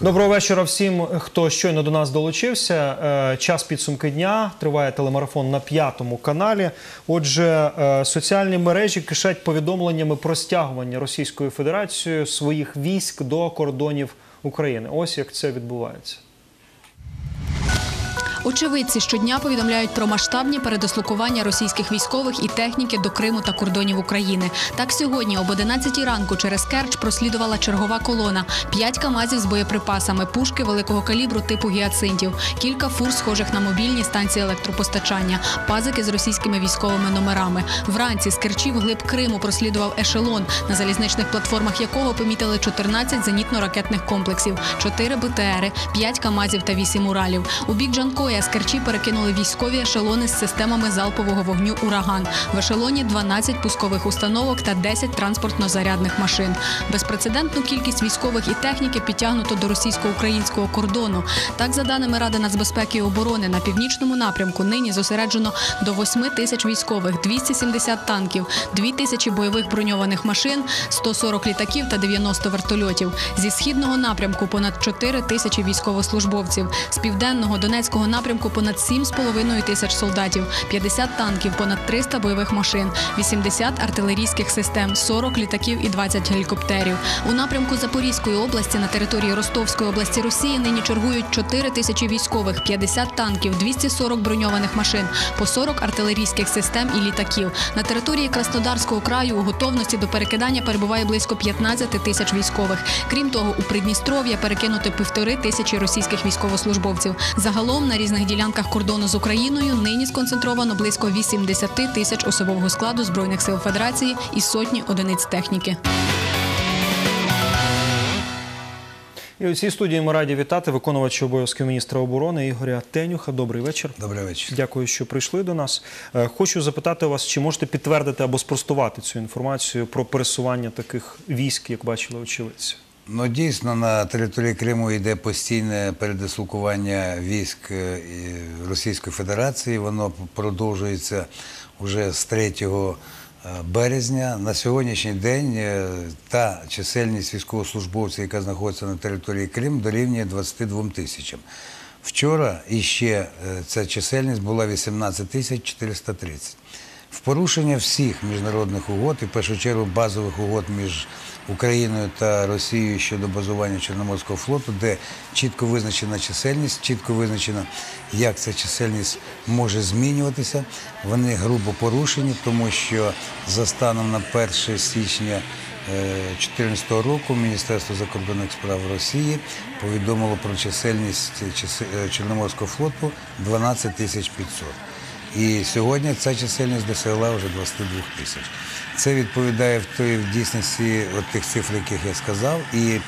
Доброго вечора всім, хто щойно до нас долучився. Е, Час підсумки дня триває телемарафон на п'ятому каналі. Отже, е, соціальні мережі кишать повідомленнями про стягування Російською Федерацією своїх військ до кордонів України. Ось як це відбувається. Очевидці щодня повідомляють про масштабні передислокування російських військових і техніки до Криму та кордонів України. Так сьогодні об 11 ранку через Керч прослідувала чергова колона: п'ять камазів з боєприпасами, пушки великого калібру типу гіацинтів, кілька фур, схожих на мобільні станції електропостачання, пазики з російськими військовими номерами. Вранці з Керчі вглиб Криму прослідував ешелон, на залізничних платформах якого помітили 14 зенітно-ракетних комплексів, 4 БТРи, 5 камазів та 8 уралів. У бік Джанкоя з Керчі перекинули військові ешелони з системами залпового вогню Ураган. В ешелоні 12 пускових установок та 10 транспортно-зарядних машин. Безпрецедентну кількість військових і техніки підтягнуто до російсько-українського кордону. Так, за даними Ради нацбезпеки і оборони, на північному напрямку нині зосереджено до 8 тисяч військових, 270 танків, 2 тисячі бойових броньованих машин, 140 літаків та 90 вертольотів. Зі східного напрямку понад 4 тисячі військовослужбовців. З південного Донецького напрямку понад 7,5 тисяч солдатів, 50 танків, понад 300 бойових машин, 80 артилерійських систем, 40 літаків і 20 гелікоптерів. У напрямку Запорізької області на території Ростовської області Росії нині чергують 4 тисячі військових, 50 танків, 240 броньованих машин, по 40 артилерійських систем і літаків. На території Краснодарського краю у готовності до перекидання перебуває близько 15 тисяч військових. Крім того, у Придністров'я перекинути півтори тисячі російських військовослужбовців. Загалом на різних ділянках кордону з Україною нині сконцентровано близько 80 тисяч особового складу збройних сил Федерації і сотні одиниць техніки. І у цій студії ми раді вітати виконувача обов'язків міністра оборони Ігоря Тенюха. Добрий вечір. Добрий вечір. Дякую, що прийшли до нас. Е, Хочу запитати вас, чи можете підтвердити або спростувати цю інформацію про пересування таких військ, як бачили очевидці? Ну, дійсно, на території Криму йде постійне передислокування військ е, Російської Федерації. Воно продовжується вже з 3 е, березня. На сьогоднішній день е, та чисельність військовослужбовців, яка знаходиться на території Криму, дорівнює 22 тисячам. Вчора іще ця чисельність була 18 тисяч 430. В порушення всіх міжнародних угод, і в першу чергу базових угод між Україною та Росією щодо базування Чорноморського флоту, де чітко визначена чисельність, чітко визначено, як ця чисельність може змінюватися. Вони грубо порушені, тому що за станом на 1 січня 2014 року Міністерство закордонних справ Росії повідомило про чисельність е, Чорноморського флоту 12 тисяч 500. І сьогодні ця чисельність досягла вже 22 тисяч. Це відповідає в той в дійсності от тих цифр, яких я сказав, і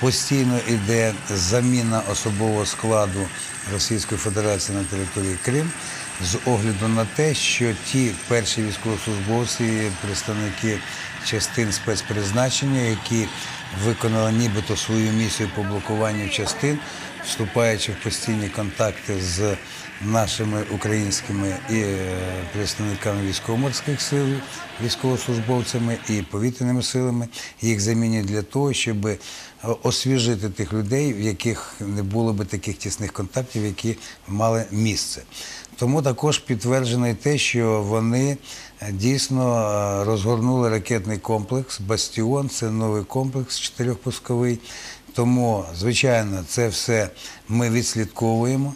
постійно йде заміна особового складу Російської Федерації на території Крим з огляду на те, що ті перші військовослужбовці, представники частин спецпризначення, які виконали нібито свою місію по блокуванню частин, вступаючи в постійні контакти з нашими українськими і е, представниками військово-морських сил, військовослужбовцями і повітряними силами, їх замінюють для того, щоб е, освіжити тих людей, в яких не було би таких тісних контактів, які мали місце. Тому також підтверджено те, що вони е, дійсно е, розгорнули ракетний комплекс Бастіон. Це новий комплекс чотирьохпусковий. Тому, звичайно, це все ми відслідковуємо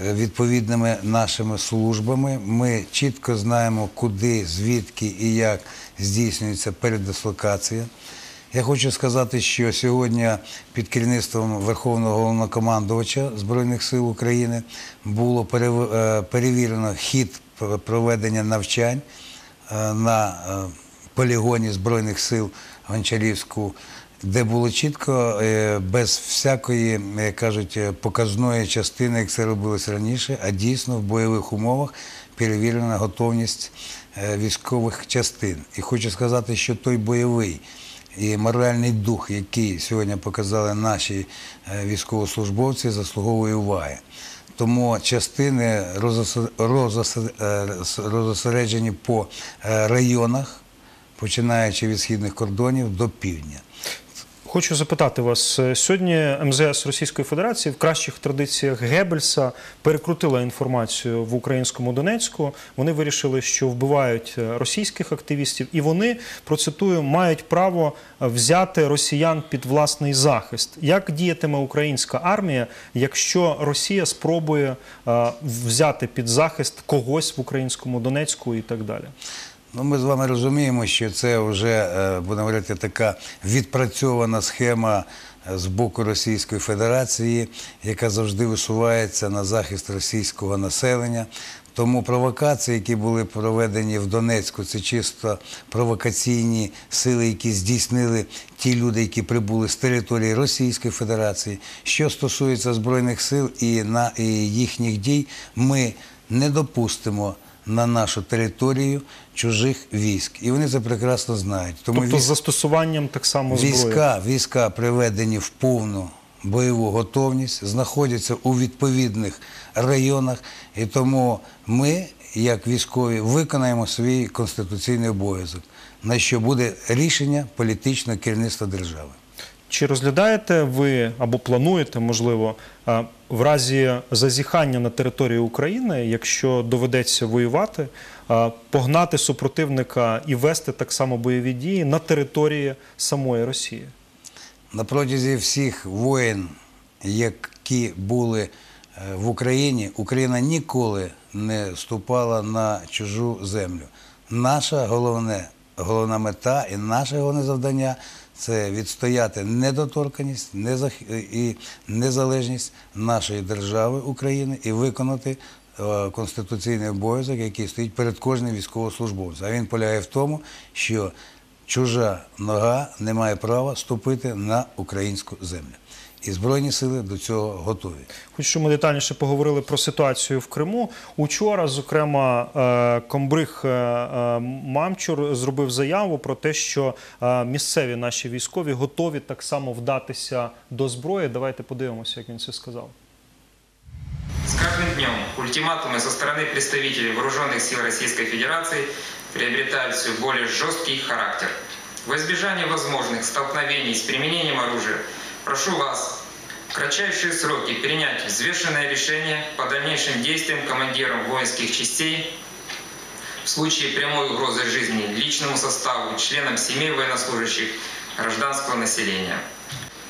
е, відповідними нашими службами. Ми чітко знаємо, куди, звідки і як здійснюється передислокація. Я хочу сказати, що сьогодні під керівництвом Верховного головнокомандувача Збройних сил України було е, перевірено хід проведення навчань е, на е, полігоні Збройних сил Гончарівську, де було чітко, без всякої, як кажуть, показної частини, як це робилось раніше, а дійсно в бойових умовах перевірена готовність військових частин. І хочу сказати, що той бойовий і моральний дух, який сьогодні показали наші е, військовослужбовці, заслуговує уваги. Тому частини е, розосереджені по е, районах, починаючи від східних кордонів до півдня. Хочу запитати вас сьогодні. МЗС Російської Федерації в кращих традиціях Геббельса перекрутила інформацію в українському Донецьку. Вони вирішили, що вбивають е, російських активістів, і вони процитую мають право е, взяти росіян під власний захист. Як діятиме українська армія, якщо Росія спробує е, взяти під захист когось в українському Донецьку і так далі? Ну, ми з вами розуміємо, що це вже, е, будемо говорити, така відпрацьована схема е, з боку Російської Федерації, яка завжди висувається на захист російського населення. Тому провокації, які були проведені в Донецьку, це чисто провокаційні сили, які здійснили ті люди, які прибули з території Російської Федерації. Що стосується Збройних сил і, на, і їхніх дій, ми не допустимо на нашу територію чужих військ. І вони це прекрасно знають. Тому Тобто з застосуванням так само зброї. війська, війська приведені в повну бойову готовність, знаходяться у відповідних районах. І тому ми, як військові, виконаємо свій конституційний обов'язок, на що буде рішення політичного керівництва держави. Чи розглядаєте ви або плануєте, можливо, в разі зазіхання на територію України, якщо доведеться воювати, погнати супротивника і вести так само бойові дії на території самої Росії? На протязі всіх воєн, які були е, в Україні, Україна ніколи не ступала на чужу землю. Наша головне, головна мета і наше головне завдання це відстояти недоторканість і незалежність нашої держави України і виконати е, конституційний обов'язок, який стоїть перед кожним військовослужбовцем. А він полягає в тому, що чужа нога не має права ступити на українську землю І Збройні сили до цього готові. Хочу, щоб ми детальніше поговорили про ситуацію в Криму. Учора, зокрема, е, комбриг е, е, Мамчур зробив заяву про те, що е, місцеві наші військові готові так само вдатися до зброї. Давайте подивимося, як він це сказав. С каждым днем ультиматумы со стороны представителей вооруженных сил Российской Федерации приобретают все более жесткий характер. Во избежание возможных столкновений с применением оружия, прошу вас в кратчайшие сроки принять взвешенное решение по дальнейшим действиям командирам воинских частей в случае прямой угрозы жизни личному составу, членам семей военнослужащих, гражданского населения.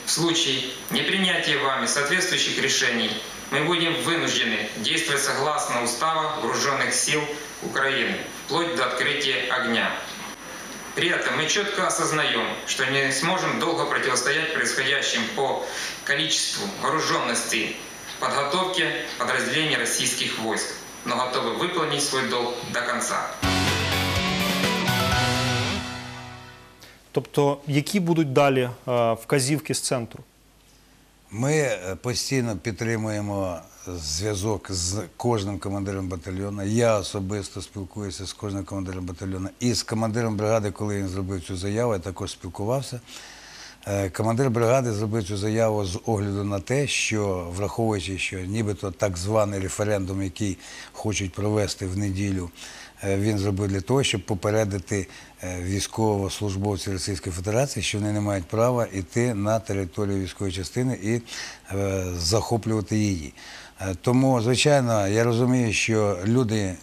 В случае непринятия вами соответствующих решений мы будем вынуждены действовать согласно Устава Вооруженных сил Украины, вплоть до открытия огня. При этом мы четко осознаем, что не сможем долго противостоять происходящим по количеству вооруженности подготовке подразделений российских войск, но готовы выполнить свой долг до конца. Тобто, які будуть далі е, вказівки з центру? Ми е, постійно підтримуємо зв'язок з кожним командиром батальйону. Я особисто спілкуюся з кожним командиром батальйону і з командиром бригади, коли він зробив цю заяву, я також спілкувався. Е, Командир бригади зробив цю заяву з огляду на те, що враховуючи, що нібито так званий референдум, який хочуть провести в неділю, він зробив для того, щоб попередити е, військовослужбовців Російської Федерації, що вони не мають права йти на територію військової частини і е, захоплювати її. Е, Тому, звичайно, я розумію, що люди,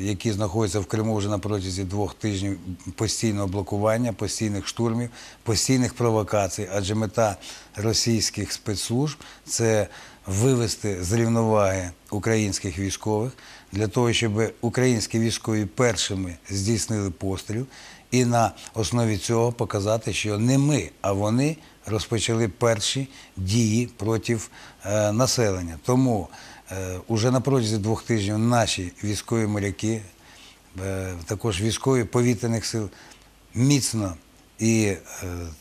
які знаходяться в Криму вже на протязі двох тижнів постійного блокування, постійних штурмів, постійних провокацій, адже мета російських спецслужб це вивести з рівноваги українських військових для того, щоб українські військові першими здійснили постріл і на основі цього показати, що не ми, а вони розпочали перші дії проти е, населення. Тому е, уже на протязі двох тижнів наші військові моряки, е, також військові повітряних сил міцно і е,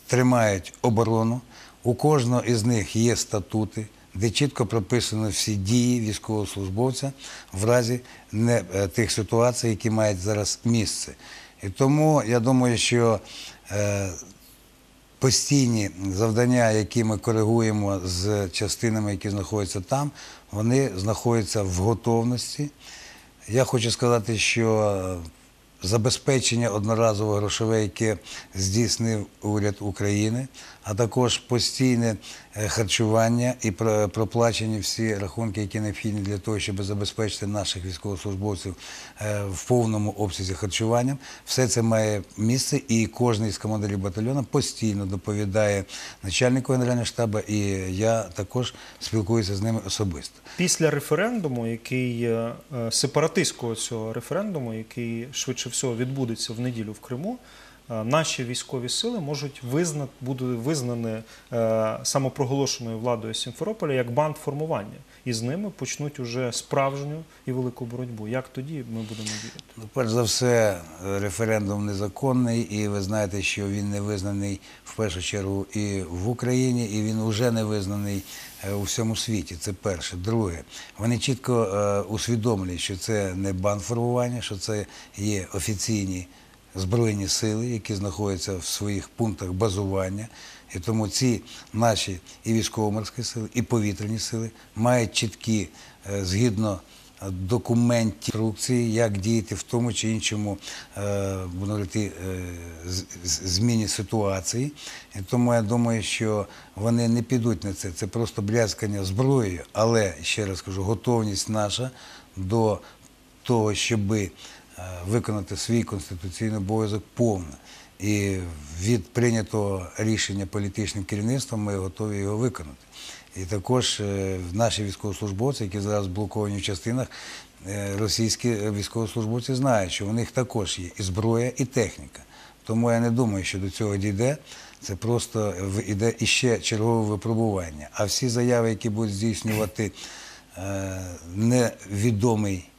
тримають оборону. У кожного із них є статути, де чітко прописано всі дії військовослужбовця в разі е, тих ситуацій, які мають зараз місце. І тому я думаю, що е, постійні завдання, які ми коригуємо з частинами, які знаходяться там, вони знаходяться в готовності. Я хочу сказати, що забезпечення одноразового грошове, яке здійснив уряд України, а також постійне е, харчування і про- проплачені всі рахунки, які необхідні для того, щоб забезпечити наших військовослужбовців е, в повному обсязі харчуванням. Все це має місце, і кожен із командирів батальйону постійно доповідає начальнику генерального штабу, і я також спілкуюся з ними особисто. Після референдуму, який е, сепаратистського цього референдуму, який швидше всього відбудеться в неділю в Криму, наші військові сили можуть визнати, будуть визнані е, самопроголошеною владою Сімферополя як бандформування, і з ними почнуть уже справжню і велику боротьбу. Як тоді ми будемо вірити? Ну, перш за все, е, референдум незаконний, і ви знаєте, що він не визнаний в першу чергу і в Україні, і він вже не визнаний е, у всьому світі. Це перше. Друге, вони чітко е, усвідомлюють, що це не бандформування, що це є офіційні збройні сили, які знаходяться в своїх пунктах базування. І тому ці наші і військово-морські сили, і повітряні сили мають чіткі, е, згідно документів, інструкції, як діяти в тому чи іншому е, говорити, е, зміні ситуації. І тому я думаю, що вони не підуть на це. Це просто брязкання зброєю, але ще раз кажу, готовність наша до того, щоби виконати свій конституційний обов'язок повно. І від прийнятого рішення політичним керівництвом ми готові його виконати. І також е, наші військовослужбовці, які зараз блоковані в частинах, е, російські військовослужбовці знають, що у них також є і зброя, і техніка. Тому я не думаю, що до цього дійде. Це просто іде іще чергове випробування. А всі заяви, які будуть здійснювати е, невідомий е,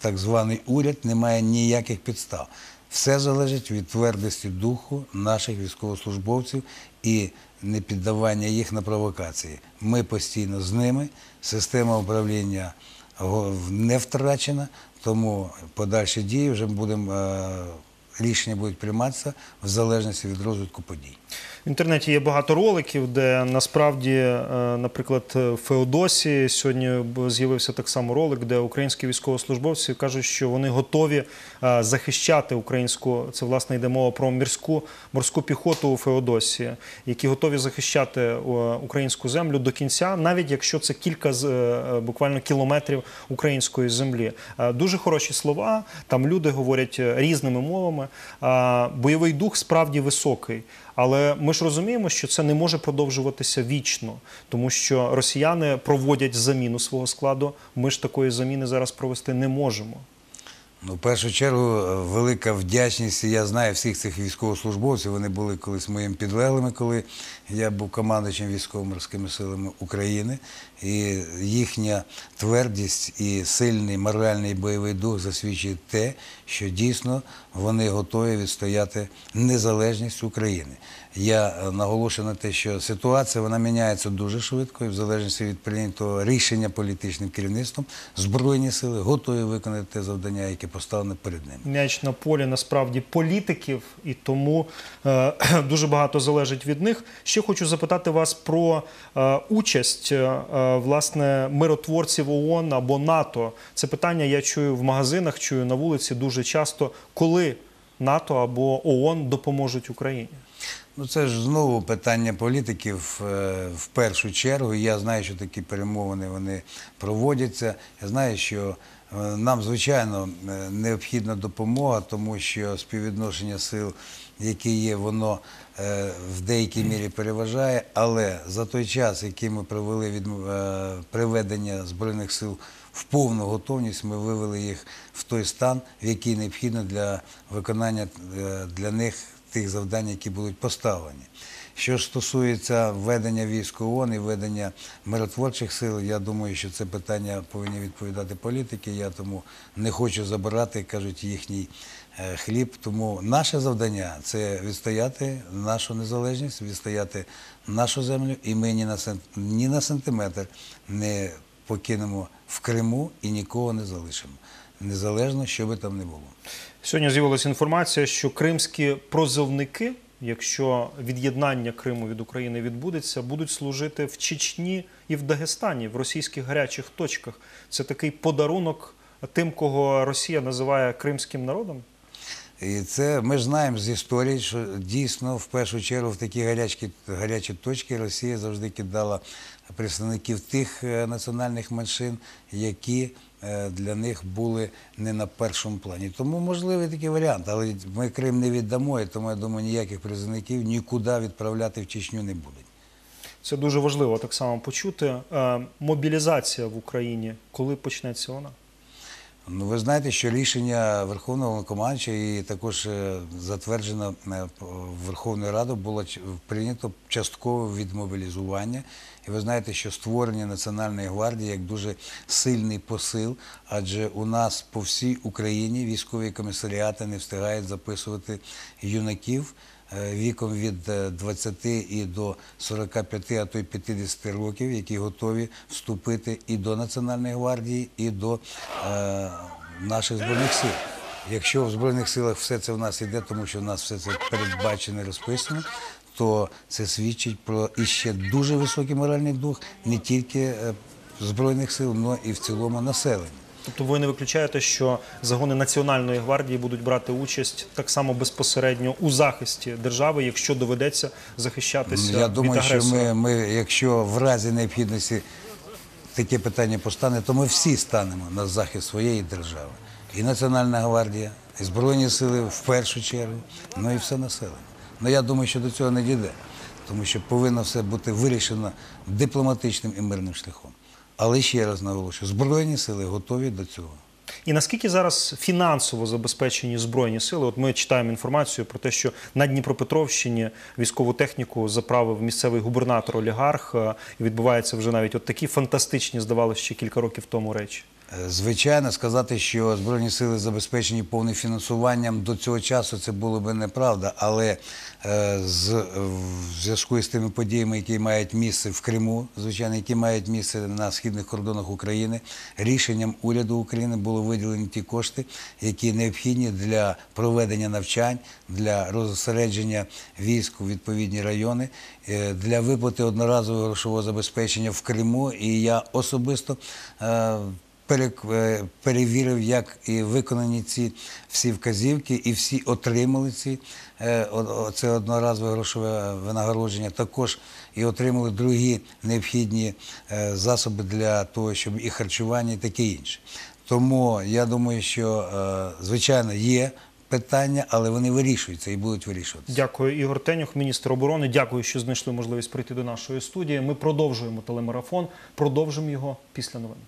так званий уряд, не має ніяких підстав. Все залежить від твердості духу наших військовослужбовців і непіддавання їх на провокації. Ми постійно з ними, система управління не втрачена, тому подальші дії вже будемо. е, Рішення будуть прийматися в залежності від розвитку подій. В інтернеті є багато роликів, де насправді, е, наприклад, в Феодосії сьогодні з'явився так само ролик, де українські військовослужбовці кажуть, що вони готові е, захищати українську. Це власне йде мова про морську морську піхоту у Феодосії, які готові захищати е, українську землю до кінця, навіть якщо це кілька буквально кілометрів української землі. Дуже хороші слова. Там люди говорять різними мовами. Бойовий дух справді високий. Але ми ж розуміємо, що це не може продовжуватися вічно, тому що росіяни проводять заміну свого складу. Ми ж такої заміни зараз провести не можемо. Ну, в першу чергу, е, велика вдячність. Я знаю всіх цих військовослужбовців. Вони були колись моїми підлеглими, коли я був командуючим військово-морськими силами України. І їхня твердість і сильний моральний бойовий дух засвідчує те, що дійсно вони готові відстояти незалежність України. Я е, наголошую на те, що ситуація вона міняється дуже швидко, і в залежності від прийнятого рішення політичним керівництвом збройні сили готові виконати те завдання, яке поставлене перед ними. М'яч на полі насправді політиків, і тому е, дуже багато залежить від них. Ще хочу запитати вас про е, участь е, е, власне миротворців ООН або НАТО. Це питання я чую в магазинах, чую на вулиці дуже часто, коли НАТО або ООН допоможуть Україні. Ну, це ж знову питання політиків е, в першу чергу. Я знаю, що такі перемовини вони проводяться. Я знаю, що е, нам, звичайно, е, необхідна допомога, тому що співвідношення сил, які є, воно в деякій мірі переважає. Але за той час, який ми провели від приведення Збройних сил в повну готовність, ми вивели їх в той стан, в який необхідно для виконання для них тих завдань, які будуть поставлені. Що ж стосується введення військ ООН і введення миротворчих сил, я думаю, що це питання повинні відповідати політики. Я тому не хочу забирати, кажуть, їхній е, хліб. Тому наше завдання це відстояти нашу незалежність, відстояти нашу землю, і ми ні на сантиметр не покинемо в Криму і нікого не залишимо. Незалежно, що би там не було. Сьогодні з'явилася інформація, що кримські прозовники, якщо від'єднання Криму від України відбудеться, будуть служити в Чечні і в Дагестані, в російських гарячих точках. Це такий подарунок тим, кого Росія називає кримським народом. І це ми ж знаємо з історії, що дійсно в першу чергу в такі гарячі, гарячі точки Росія завжди кидала представників тих е, національних меншин, які для них були не на першому плані. Тому можливий такий варіант, але ми Крим не віддамо, і тому я думаю, ніяких призовників нікуди відправляти в Чечню не будуть. Це дуже важливо так само почути. Е, Мобілізація в Україні, коли почнеться вона? Ну, ви знаєте, що рішення Верховного Головнокомандувача і також е, затверджено е, Верховною Радою було прийнято часткове відмобілізування. І ви знаєте, що створення Національної гвардії як дуже сильний посил, адже у нас по всій Україні військові комісаріати не встигають записувати юнаків віком від е, 20 і до 45, а то й 50 років, які готові вступити і до Національної гвардії, і до е, наших збройних сил. Якщо в збройних силах все це в нас іде, тому що в нас все це передбачено і розписано, то це свідчить про іще дуже високий моральний дух не тільки е, збройних сил, але і в цілому населення. Тобто ви не виключаєте, що загони Національної гвардії будуть брати участь так само безпосередньо у захисті держави, якщо доведеться захищатися Я думаю, від що ми, ми, якщо в разі необхідності таке питання постане, то ми всі станемо на захист своєї держави. І Національна гвардія, і Збройні сили в першу чергу, ну і все населення. Ну я думаю, що до цього не дійде, тому що повинно все бути вирішено дипломатичним і мирним шляхом. Але ще раз наголошую, Збройні сили готові до цього. І наскільки зараз фінансово забезпечені збройні сили? От ми читаємо інформацію про те, що на Дніпропетровщині військову техніку заправив місцевий губернатор олігарх, е, і відбуваються вже навіть от такі фантастичні, здавалося, ще кілька років тому речі. Звичайно, сказати, що Збройні сили забезпечені повним фінансуванням до цього часу це було би неправда, але е, з, в зв'язку з тими подіями, які мають місце в Криму, звичайно, які мають місце на східних кордонах України, рішенням уряду України було виділені ті кошти, які необхідні для проведення навчань, для розсередження військ у відповідні райони, е, для виплати одноразового грошового забезпечення в Криму. І я особисто е, перевірив, як і виконані ці всі вказівки, і всі отримали ці е, це одноразове грошове винагородження. Також і отримали другі необхідні е, засоби для того, щоб і харчування, і таке інше. Тому я думаю, що е, звичайно є питання, але вони вирішуються і будуть вирішуватися. Дякую, Ігор Тенюх, міністр оборони. Дякую, що знайшли можливість прийти до нашої студії. Ми продовжуємо телемарафон. Продовжимо його після новин.